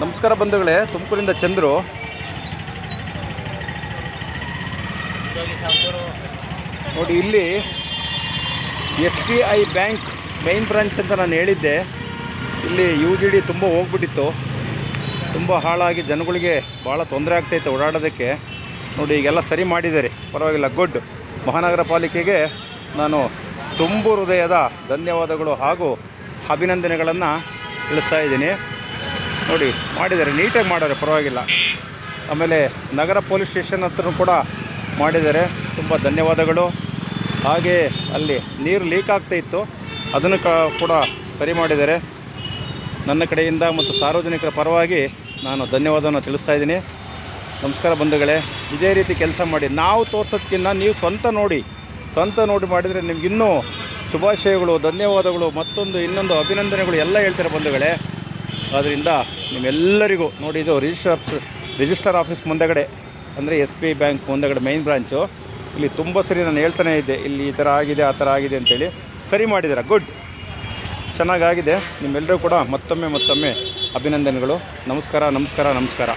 ನಮಸ್ಕಾರ ಬಂಧುಗಳೇ, ತುಮಕೂರಿಂದ ಚಂದ್ರು. ನೋಡಿ, ಇಲ್ಲಿ S B I bank main branch ಅಂತ ನಾನು ಹೇಳಿದ್ದೆ. ಇಲ್ಲಿ ಯು ಜಿ ಡಿ ತುಂಬ ಹೋಗ್ಬಿಟ್ಟಿತ್ತು. ತುಂಬ ಹಾಳಾಗಿ ಜನಗಳಿಗೆ ಭಾಳ ತೊಂದರೆ ಆಗ್ತೈತೆ ಓಡಾಡೋದಕ್ಕೆ. ನೋಡಿ, ಈಗೆಲ್ಲ ಸರಿ ಮಾಡಿದ್ದಾರೆ. ಪರವಾಗಿಲ್ಲ, ಗುಡ್. ಮಹಾನಗರ ಪಾಲಿಕೆಗೆ ನಾನು ತುಂಬು ಹೃದಯದ ಧನ್ಯವಾದಗಳು ಹಾಗೂ ಅಭಿನಂದನೆಗಳನ್ನು ತಿಳಿಸ್ತಾ ಇದ್ದೀನಿ. ನೋಡಿ, ಮಾಡಿದ್ದಾರೆ, ನೀಟಾಗಿ ಮಾಡಿದ್ದಾರೆ, ಪರವಾಗಿಲ್ಲ. ಆಮೇಲೆ ನಗರ ಪೊಲೀಸ್ ಸ್ಟೇಷನ್ ಹತ್ರ ಕೂಡ ಮಾಡಿದ್ದಾರೆ. ತುಂಬ ಧನ್ಯವಾದಗಳು. ಹಾಗೆ ಅಲ್ಲಿ ನೀರು ಲೀಕ್ ಆಗ್ತಾ ಇತ್ತು. ಅದನ್ನು ಕೂಡ ಸರಿ ಮಾಡಿದ್ದಾರೆ. ನನ್ನ ಕಡೆಯಿಂದ ಮತ್ತು ಸಾರ್ವಜನಿಕರ ಪರವಾಗಿ ನಾನು ಧನ್ಯವಾದವನ್ನು ತಿಳಿಸ್ತಾ ಇದ್ದೀನಿ. ನಮಸ್ಕಾರ ಬಂಧುಗಳೇ. ಇದೇ ರೀತಿ ಕೆಲಸ ಮಾಡಿ, ನಾವು ತೋರ್ಸೋದಕ್ಕಿಂತ ನೀವು ಸ್ವಂತ ನೋಡಿ. ಸ್ವಂತ ನೋಡಿ ಮಾಡಿದರೆ ನಿಮ್ಗಿನ್ನೂ ಶುಭಾಶಯಗಳು, ಧನ್ಯವಾದಗಳು, ಮತ್ತೊಂದು ಇನ್ನೊಂದು ಅಭಿನಂದನೆಗಳು ಎಲ್ಲ ಹೇಳ್ತಾರೆ ಬಂಧುಗಳೇ. ಆದ್ದರಿಂದ ನಿಮ್ಮೆಲ್ಲರಿಗೂ ನೋಡಿ, ಇದು ರಿಜಿಸ್ಟರ್ ರಿಜಿಸ್ಟರ್ ಆಫೀಸ್ ಮುಂದೆಗಡೆ, ಅಂದರೆ ಎಸ್ ಬಿ ಬ್ಯಾಂಕ್ ಮುಂದೆಗಡೆ ಮೈನ್ ಬ್ರಾಂಚು ಇಲ್ಲಿ ತುಂಬ ಸರಿ ನಾನು ಹೇಳ್ತಾನೆ ಇದ್ದೆ, ಇಲ್ಲಿ ಈ ಥರ ಆಗಿದೆ, ಆ ಥರ ಆಗಿದೆ ಅಂತೇಳಿ ಸರಿ ಮಾಡಿದ್ದಾರೆ? ಗುಡ್ ಚೆನ್ನಾಗಾಗಿದೆ. ನಿಮ್ಮೆಲ್ಲರೂ ಕೂಡ ಮತ್ತೊಮ್ಮೆ ಮತ್ತೊಮ್ಮೆ ಅಭಿನಂದನೆಗಳು. ನಮಸ್ಕಾರ ನಮಸ್ಕಾರ ನಮಸ್ಕಾರ.